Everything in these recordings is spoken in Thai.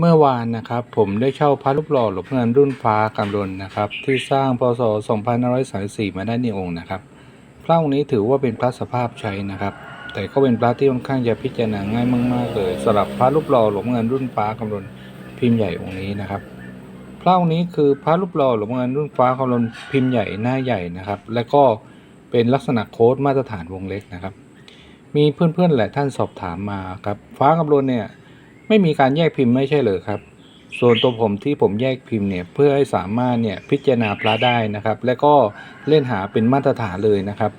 เมื่อวานนะครับผมได้เช่าพระรูปหล่อหลวงพ่อเงินรุ่นฟ้ากำลนนะครับ ที่สร้างพศ2534มาได้ในองค์นะครับพระองค์นี้ถือว่าเป็นพระสภาพใช้นะครับ แต่ก็เป็นพระที่ค่อนข้างจะพิจารณาง่ายมากๆเลยสำหรับพระรูปหล่อหลวงพ่อเงินรุ่นฟ้ากำลนพิมพ์ใหญ่องค์นี้นะครับพระองค์นี้คือพระรูปหล่อหลวงพ่อเงินรุ่นฟ้ากำลนพิมพ์ใหญ่หน้าใหญ่นะครับ และก็เป็นลักษณะโค้ดมาตรฐานวงเล็กนะครับ มีเพื่อนๆหลายท่านสอบถามมาครับฟ้ากำลนเนี่ย ไม่มีการแยกพิมพ์ไม่ใช่เลยครับส่วนตัวผมที่ผมแยกพิมพ์เนี่ยเพื่อให้สามารถเนี่ยพิจารณาพระได้นะครับ และก็เล่นหาเป็นมาตรฐานเลยนะครับ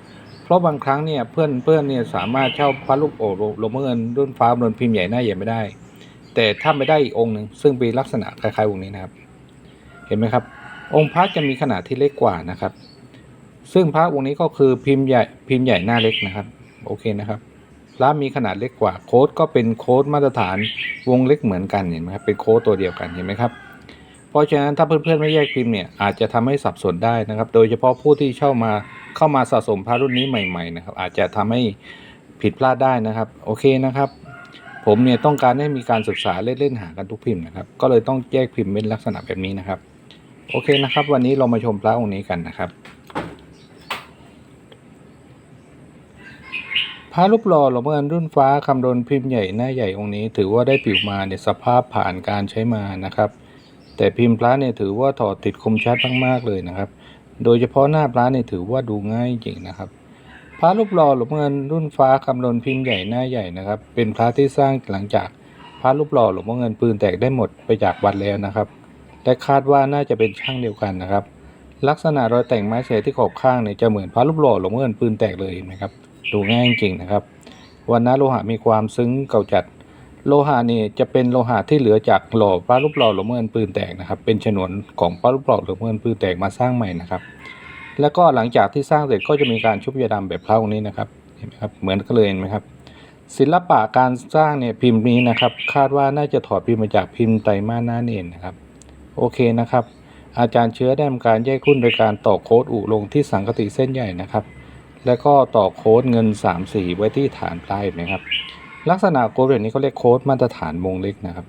เพราะบางครั้งเนี่ยเพื่อนเพื่อนเนี่ยสามารถเช่าพระลูกโอ่งลงเงินรุ่นฟ้าบนพิมพ์ใหญ่หน้าใหญ่ไม่ได้ แต่ถ้าไม่ได้อีกองค์หนึ่งซึ่งเป็นลักษณะคล้ายๆองค์นี้นะครับ เห็นไหมครับ องค์พระจะมีขนาดที่เล็กกว่านะครับ ซึ่งพระองค์นี้ก็คือพิมพ์ใหญ่พิมพ์ใหญ่หน้าเล็กนะครับ โอเคนะครับ พระมีขนาดเล็กกว่าโค้ดก็เป็นโค้ดมาตรฐานวงเล็กเหมือนกันเห็นไหมครับเป็นโค้ดตัวเดียวกันเห็นไหมครับเพราะฉะนั้นถ้าเพื่อนๆไม่แยกพิมพ์เนี่ยอาจจะทำให้สับสนได้นะครับ โดยเฉพาะผู้ที่เช่ามาเข้ามาสะสมพระรุ่นนี้ใหม่ๆนะครับอาจจะทำให้ผิดพลาดได้นะครับ โอเคนะครับ ผมเนี่ยต้องการให้มีการศึกษาเล่นๆหากันทุกพิมพ์นะครับ ก็เลยต้องแยกพิมพ์เป็นลักษณะแบบนี้นะครับ โอเคนะครับ วันนี้เรามาชมพระองค์นี้กันนะครับ พระรูปหล่อหลวงพ่อเงินรุ่นฟ้าคำรนพิมพ์ใหญ่หน้าใหญ่องค์นี้ ถือว่าได้ผิวมาในสภาพผ่านการใช้มานะครับ แต่พิมพ์พระเนี่ยถือว่าถอดติดคมชัดมากๆเลยนะครับ โดยเฉพาะหน้าพระเนี่ยถือว่าดูง่ายจริงนะครับ พระรูปหล่อหลวงพ่อเงินรุ่นฟ้าคำรนพิมพ์ใหญ่หน้าใหญ่นะครับ เป็นพระที่สร้างหลังจากพระรูปหล่อหลวงพ่อเงินปืนแตกได้หมดไปจากวัดแล้วนะครับและคาดว่าน่าจะเป็นช่างเดียวกันนะครับ ลักษณะรอยแต่งไม้เศษที่ขอบข้างเนี่ยจะเหมือนพระรูปหล่อหลวงพ่อเงินปืนแตกเลยเห็นไหมครับ ดูง่ายจริงๆนะครับวันนะโลหะมีความซึ้งเก่าจัด โลหะนี่จะเป็นโลหะที่เหลือจากหล่อพระรูปหล่อหลวงพ่อเงินปืนแตกนะครับ เป็นฉนวนของพระรูปหล่อหลวงพ่อเงินปืนแตกมาสร้างใหม่นะครับแล้วก็หลังจากที่สร้างเสร็จก็จะมีการชุบยาดำแบบพระองนี้นะครับเห็นไหมครับเหมือนกันเลยเห็นไหมครับ ศิลปะการสร้างเนี่ยพิมพ์นี้นะครับ คาดว่าน่าจะถอดพิมพ์มาจากพิมพ์ไตรมาสหน้าเนนนะครับ โอเคนะครับ อาจารย์เชื้อได้ทำการแยกรุ่นโดยการต่อโค้ดอุลงที่สังกติเส้นใหญ่นะครับ แล้วก็ต่อโค้ดเงิน3สีไว้ที่ฐานปลายนะครับ ลักษณะโค้ดแบบนี้เขาเรียกโค้ดมาตรฐานวงเล็กนะครับ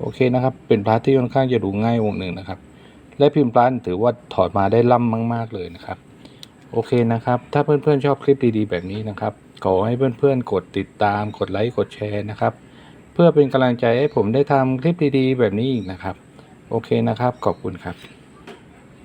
โอเคนะครับ เป็นพระที่ค่อนข้างจะดูง่ายวงหนึ่งนะครับ และพิมพ์พระถือว่าถอดมาได้ล่ำมาก ๆ เลยนะครับ โอเคนะครับ ถ้าเพื่อนๆชอบคลิปดีๆ แบบนี้นะครับ ขอให้เพื่อนๆ กดติดตาม กดไลค์ กดแชร์นะครับ เพื่อเป็นกำลังใจให้ผมได้ทำคลิปดีๆ แบบนี้อีกนะครับ โอเคนะครับ ขอบคุณครับ